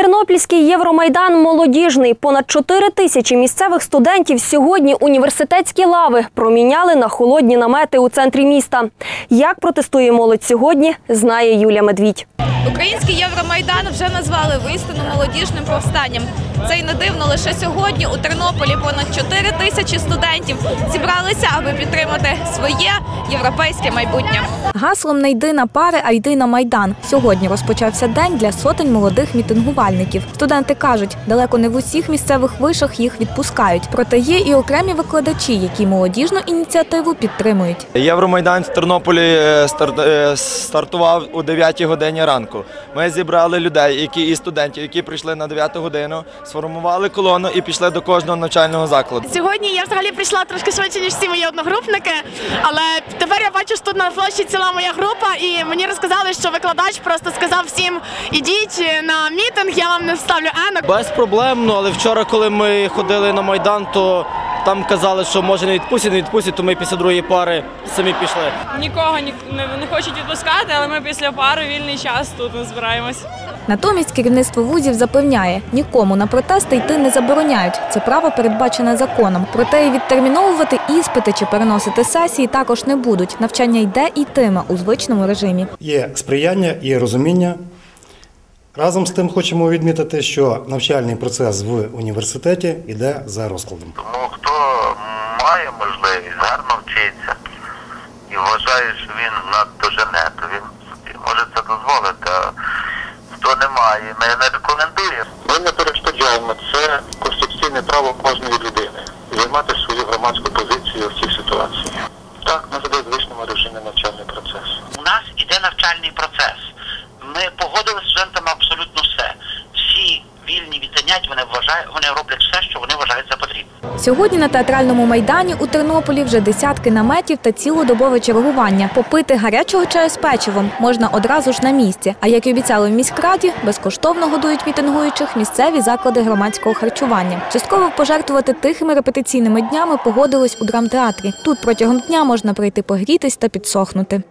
Тернопільський Євромайдан молодіжний. Понад 4 тисячі місцевих студентів сьогодні університетські лави проміняли на холодні намети у центрі міста. Як протестує молодь сьогодні, знає Юля Медвідь. Український Євромайдан вже назвали вистину молодіжним повстанням. Це й не дивно. Лише сьогодні у Тернополі понад 4 тисячі студентів зібралися, аби підтримати своє європейське майбутнє. Гаслом не йди на пари, а йди на майдан. Сьогодні розпочався день для сотень молодих мітингувальників. Студенти кажуть, далеко не в усіх місцевих вишах їх відпускають. Проте є і окремі викладачі, які молодіжну ініціативу підтримують. Євромайдан в Тернополі е, е, стартував у 9 годині ранку. Ми зібрали людей, які і студентів, які прийшли на 9 годину, сформували колону і пішли до кожного навчального закладу. Сьогодні я взагалі прийшла трошки швидше, ніж всі мої одногрупники, але тепер я бачу, що тут на площі ціла моя група, і мені розказали, що викладач просто сказав всім ідіть на мітинг, я вам не вставлю енок. Без проблем, ну але вчора, коли ми ходили на Майдан, то там казали, що може не відпустять, не відпустять, то ми після другої пари самі пішли. Нікого ні, не, не хочуть відпускати, але ми після пари вільний час тут не збираємось. Натомість керівництво вузів запевняє, нікому на протести йти не забороняють. Це право передбачене законом. Проте і відтерміновувати іспити чи переносити сесії також не будуть. Навчання йде і йтиме у звичному режимі. Є сприяння, є розуміння. Разом з тим хочемо відмітити, що навчальний процес в університеті йде за розкладом. Тому хто має можливість, гарно вчиться і вважає, що він надто жене, то він собі може це дозволити. А хто не має, ми не рекомендуємо. Ми не перешкоджаємо. Це конституційне право кожної людини займати свою громадську позицію в цій ситуації. Так, ми веде в звичному режимі навчальний процес. У нас іде навчальний процес. Ми погодили з студентами абсолютно все. Всі вільні вони вважають, вони роблять все, що вони вважають за потрібне. Сьогодні на театральному майдані у Тернополі вже десятки наметів та цілодобове чергування. Попити гарячого чаю з печивом можна одразу ж на місці. А як і обіцяли в міськраді, безкоштовно годують мітингуючих місцеві заклади громадського харчування. Частково пожертвувати тихими репетиційними днями погодились у драмтеатрі. Тут протягом дня можна прийти погрітись та підсохнути.